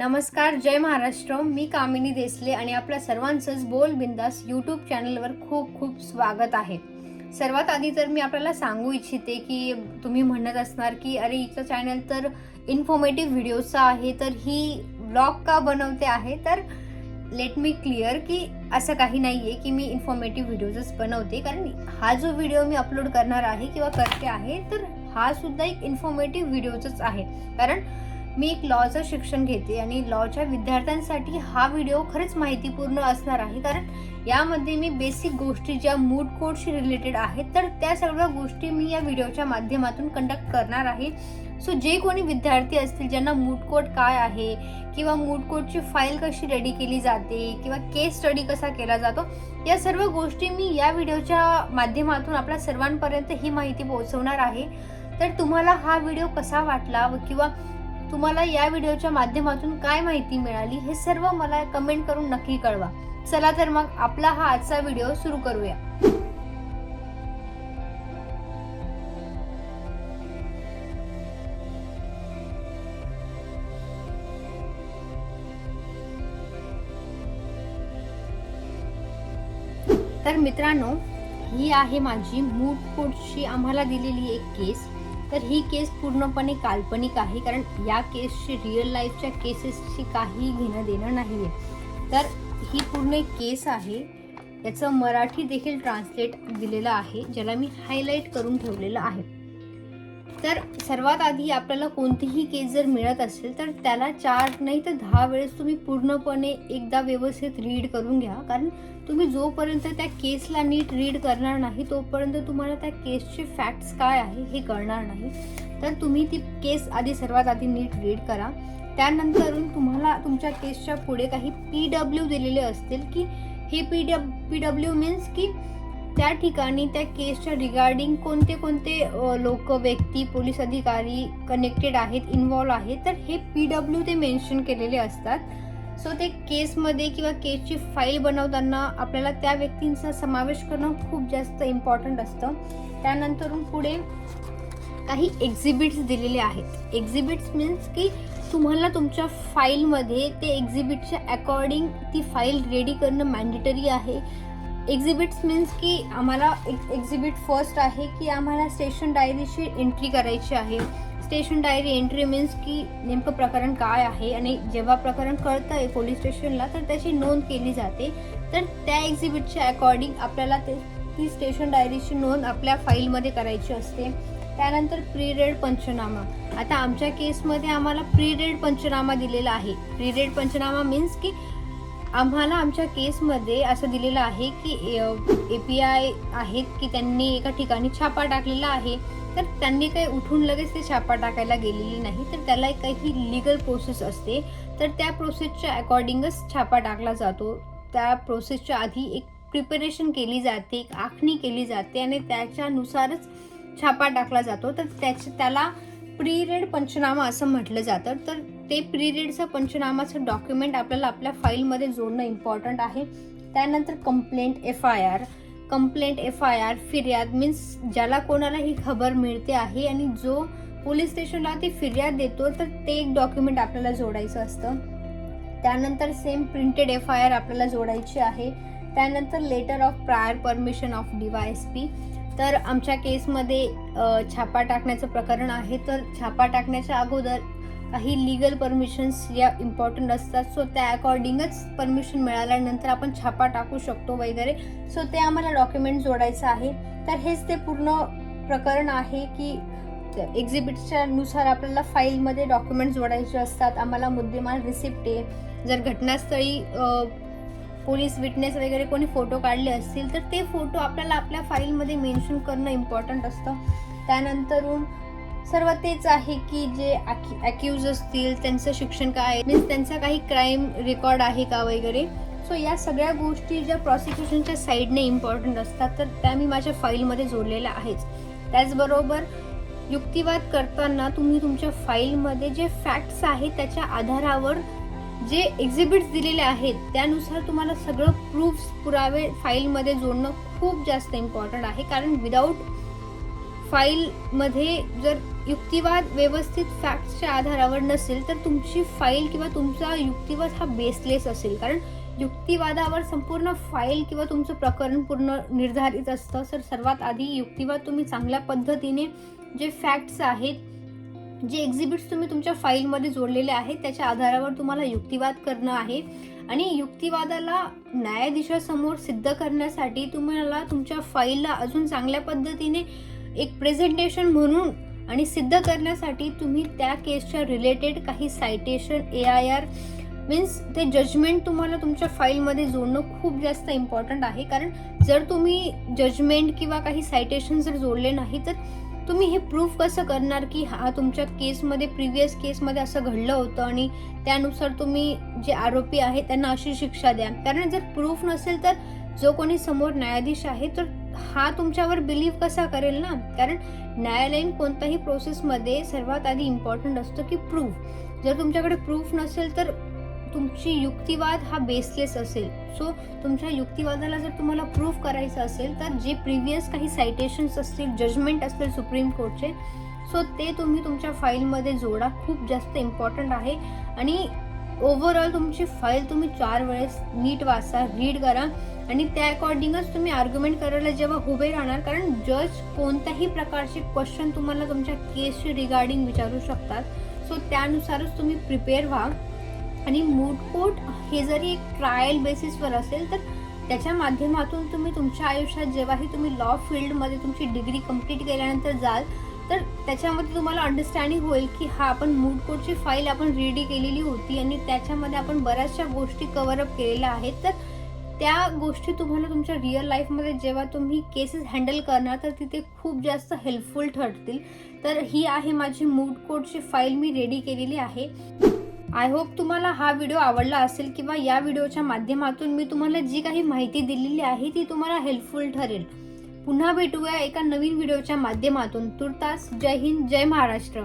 नमस्कार जय महाराष्ट्र. मी कामिनी देसले आणि आपल्या सर्वांचंच बोल बिंदास यूट्यूब चॅनलवर खूप खूप स्वागत आहे. सर्वात आधी तर मी आपल्याला सांगू इच्छिते की तुम्ही म्हणत असणार की अरे हिचं चॅनल तर इन्फॉर्मेटिव्ह व्हिडिओचं आहे तर ही ब्लॉग का बनवते आहे? तर लेट मी क्लिअर की असं काही नाही आहे की मी इन्फॉर्मेटिव्ह व्हिडिओजच बनवते. कारण हा जो व्हिडिओ मी अपलोड करणार आहे किंवा करते आहे तर हा सुद्धा एक इन्फॉर्मेटिव्ह व्हिडिओचंच आहे. कारण मी एक लॉचं शिक्षण घेते आणि लॉच्या विद्यार्थ्यांसाठी हा व्हिडिओ खरंच माहितीपूर्ण असणार आहे. कारण यामध्ये मी बेसिक गोष्टी ज्या मूड कोडशी रिलेटेड आहेत तर त्या सगळ्या गोष्टी मी या व्हिडिओच्या माध्यमातून कंडक्ट करणार आहे. सो जे कोणी विद्यार्थी असतील ज्यांना मूड कोड काय आहे किंवा मूड कोडची फाईल कशी रेडी केली जाते किंवा केस स्टडी कसा केला जातो या सर्व गोष्टी मी या व्हिडिओच्या माध्यमातून आपल्या सर्वांपर्यंत ही माहिती पोहोचवणार आहे. तर तुम्हाला हा व्हिडिओ कसा वाटला किंवा तुम्हाला या व्हिडिओच्या माध्यमातून काय माहिती मिळाली हे सर्व मला कमेंट करून नक्की कळवा. चला तर मग आपला हा आजचा व्हिडिओ सुरू करूया. तर मित्रांनो ही आहे माझी मूड कोटची आम्हाला दिलेली एक केस तर ही केस पूर्णपणे काल्पनिक आहे कारण या केसशी रिअल लाईफच्या केसेसशी काही घेणं देणं नाही आहे तर ही पूर्ण एक केस आहे. याचं मराठी देखील ट्रान्सलेट दिलेलं आहे ज्याला मी हायलाईट करून ठेवलेलं आहे. तर सर्वात आधी आपल्याला कोणतीही केस जर मिळत असेल तर त्याला चार नाही तर दहा वेळेस तुम्ही पूर्णपणे एकदा व्यवस्थित रीड करून घ्या. कारण तुम्ही जोपर्यंत त्या केसला नीट रीड करणार नाही तोपर्यंत तुम्हाला त्या केसचे फॅक्ट्स काय आहे हे कळणार नाही. तर तुम्ही ती केस आधी सर्वात आधी नीट रीड करा. त्यानंतर तुम्हाला तुमच्या केसच्या पुढे काही पी डब्ल्यू दिलेले असतील की हे पी डब पी डब्ल्यू मीन्स की त्या ठिकाणी त्या केसच्या रिगार्डिंग कोणते कोणते लोक व्यक्ती पोलीस अधिकारी कनेक्टेड आहेत इन्वॉल्व आहेत तर हे पी डब्ल्यू ते मेन्शन केलेले असतात. सो ते केसमध्ये किंवा केसची फाईल बनवताना आपल्याला त्या व्यक्तींचा समावेश करणं खूप जास्त इम्पॉर्टंट असतं. त्यानंतरून पुढे काही एक्झिबिट्स दिलेले आहेत. एक्झिबिट्स मीन्स की तुम्हाला तुमच्या फाईलमध्ये ते एक्झिबिटच्या अकॉर्डिंग ती फाईल रेडी करणं मॅन्डेटरी आहे. एक्झिबिट्स मीन्स की आम्हाला एक एक्झिबिट फर्स्ट आहे की आम्हाला स्टेशन डायरीची एंट्री करायची आहे. स्टेशन डायरी एंट्री मीन्स की नेमकं प्रकरण काय आहे आणि जेव्हा प्रकरण कळतं आहे पोलीस स्टेशनला तर त्याची नोंद केली जाते. तर त्या एक्झिबिटच्या अकॉर्डिंग आपल्याला ते ती स्टेशन डायरीची नोंद आपल्या फाईलमध्ये करायची असते. त्यानंतर प्री रेड पंचनामा. आता आमच्या केसमध्ये आम्हाला प्री रेड पंचनामा दिलेला आहे. प्री रेड पंचनामा मीन्स की आम्हाला आमच्या केसमध्ये असं दिलेलं आहे की ए पी आय आहेत की त्यांनी एका ठिकाणी छापा टाकलेला आहे तर त्यांनी काही उठून लगेच ते छापा टाकायला गेलेली नाही तर त्याला एक काही लिगल प्रोसेस असते. तर त्या प्रोसेसच्या अकॉर्डिंगच छापा टाकला जातो. त्या प्रोसेसच्या आधी एक प्रिपरेशन केली जाते एक आखणी केली जाते आणि त्याच्यानुसारच छापा टाकला जातो. तर त्याच्या त्याला प्री रेड पंचनामा असं म्हटलं जातं. तर ते प्री रीडचं पंचनामाचं डॉक्युमेंट आपल्याला आपल्या फाईलमध्ये जोडणं इम्पॉर्टंट आहे. त्यानंतर complaint F I R complaint F I R फिर्याद मीन्स ज्याला कोणाला ही खबर मिळते आहे आणि जो पोलीस स्टेशनला ती फिर्याद देतो तर ते एक डॉक्युमेंट आपल्याला जोडायचं असतं. त्यानंतर same printed F I R आपल्याला जोडायची आहे. त्यानंतर letter of prior permission of D Y S P तर आमच्या केसमध्ये छापा टाकण्याचं प्रकरण आहे. तर छापा टाकण्याच्या अगोदर काही लिगल परमिशन्स या इम्पॉर्टंट असतात. सो त्या अकॉर्डिंगच परमिशन मिळाल्यानंतर आपण छापा टाकू शकतो वगैरे. सो ते आम्हाला डॉक्युमेंट जोडायचं आहे. तर हेच ते पूर्ण प्रकरण आहे की एक्झिबिटच्या नुसार आपल्याला फाईलमध्ये डॉक्युमेंट जोडायचे असतात. आम्हाला मुद्देमाल रिसिप्ट आहे. जर घटनास्थळी पोलीस विटनेस वगैरे कोणी फोटो काढले असतील तर ते फोटो आपल्याला आपल्या फाईलमध्ये मेन्शन करणं इम्पॉर्टंट असतं. त्यानंतरून सर्व तेच आहे की जे अक्यूज असतील त्यांचं शिक्षण काय मीन्स त्यांचा काही क्राईम रेकॉर्ड आहे का वगैरे. सो या सगळ्या गोष्टी ज्या प्रॉसिक्युशनच्या साईडने इम्पॉर्टंट असतात तर त्या मी माझ्या फाईलमध्ये जोडलेल्या आहेच त्याचबरोबर युक्तिवाद करताना तुम्ही तुमच्या फाईलमध्ये जे फॅक्ट्स आहेत त्याच्या आधारावर जे एक्झिबिट्स दिलेले आहेत त्यानुसार तुम्हाला सगळं प्रूफ्स पुरावे फाईलमध्ये जोडणं खूप जास्त इम्पॉर्टंट आहे. कारण विदाऊट फाईलमध्ये जर युक्तिवाद व्यवस्थित फॅक्ट्सच्या आधारावर नसेल तर तुमची फाईल किंवा तुमचा युक्तिवाद हा बेसलेस असेल. कारण युक्तिवादावर संपूर्ण फाईल किंवा तुमचं प्रकरण पूर्ण निर्धारित असतं. तर सर्वात आधी युक्तिवाद तुम्ही चांगल्या पद्धतीने जे फॅक्ट्स आहेत जे एक्झिबिट्स तुम्ही तुमच्या फाईलमध्ये जोडलेले आहेत त्याच्या आधारावर तुम्हाला युक्तिवाद करणं आहे. आणि युक्तिवादाला न्यायाधीशासमोर सिद्ध करण्यासाठी तुम्हाला तुमच्या फाईलला अजून चांगल्या पद्धतीने एक प्रेझेंटेशन म्हणून आणि सिद्ध करण्यासाठी तुम्ही त्या केसच्या रिलेटेड काही citation A I R means ते जजमेंट तुम्हाला तुमच्या फाईलमध्ये जोडणं खूप जास्त इम्पॉर्टंट आहे. कारण जर तुम्ही जजमेंट किंवा काही सायटेशन जर जोडले नाही तर तुम्ही हे प्रूफ कसं करणार की हा तुमच्या केसमध्ये प्रिव्हियस केसमध्ये असं घडलं होतं आणि त्यानुसार तुम्ही जे आरोपी आहेत त्यांना अशी शिक्षा द्या. कारण जर प्रूफ नसेल तर जो कोणी समोर न्यायाधीश आहे तर हा तुमच्यावर बिलीव्ह कसा करेल ना? कारण न्यायालयीन कोणत्याही प्रोसेसमध्ये सर्वात आधी इम्पॉर्टंट असतं की प्रूफ जर तुमच्याकडे प्रूफ नसेल तर तुमची युक्तिवाद हा बेसलेस असेल. सो तुमच्या युक्तिवादाला जर तुम्हाला प्रूफ करायचं असेल तर जे प्रिव्हियस काही सायटेशन्स असतील जजमेंट असतील सुप्रीम कोर्टचे सो ते तुम्ही तुमच्या फाईलमध्ये जोडा. खूप जास्त इम्पॉर्टंट आहे. आणि ओव्हरऑल तुमची फाईल तुम्ही चार वेळेस नीट वाचा रीड करा. आणि त्या अकॉर्डिंगच तुम्ही आर्ग्युमेंट करायला जेव्हा उभे राहणार कारण जज कोणत्याही प्रकारचे क्वेश्चन तुम्हाला तुमच्या केसशी रिगार्डिंग विचारू शकतात. सो त्यानुसारच तुम्ही प्रिपेअर व्हा. आणि मूड कोर्ट हे जरी एक ट्रायल बेसिसवर असेल तर त्याच्या माध्यमातून तुम्ही तुमच्या आयुष्यात जेव्हाही तुम्ही लॉ फील्डमध्ये तुमची डिग्री कंप्लीट केल्यानंतर जाल तर त्याच्यामध्ये तुम्हाला अंडरस्टँडिंग होईल की हा आपण मूड कोर्टची फाईल आपण रेडी केलेली होती आणि त्याच्यामध्ये आपण बऱ्याचशा गोष्टी कव्हरअप केलेल्या आहेत. तर त्या गोष्टी तुम्हाला तुमच्या रिअल लाईफमध्ये जेव्हा तुम्ही केसेस हँडल करणार तर तिथे खूप जास्त हेल्पफुल ठरतील. तर ही आहे माझी मूड कोडची फाईल मी रेडी केलेली आहे. आय होप तुम्हाला हा व्हिडिओ आवडला असेल किंवा या व्हिडिओच्या माध्यमातून मी तुम्हाला जी काही माहिती दिलेली आहे ती तुम्हाला हेल्पफुल ठरेल. पुन्हा भेटूया एका नवीन व्हिडिओच्या माध्यमातून. तुर्तास जय हिंद जय महाराष्ट्र.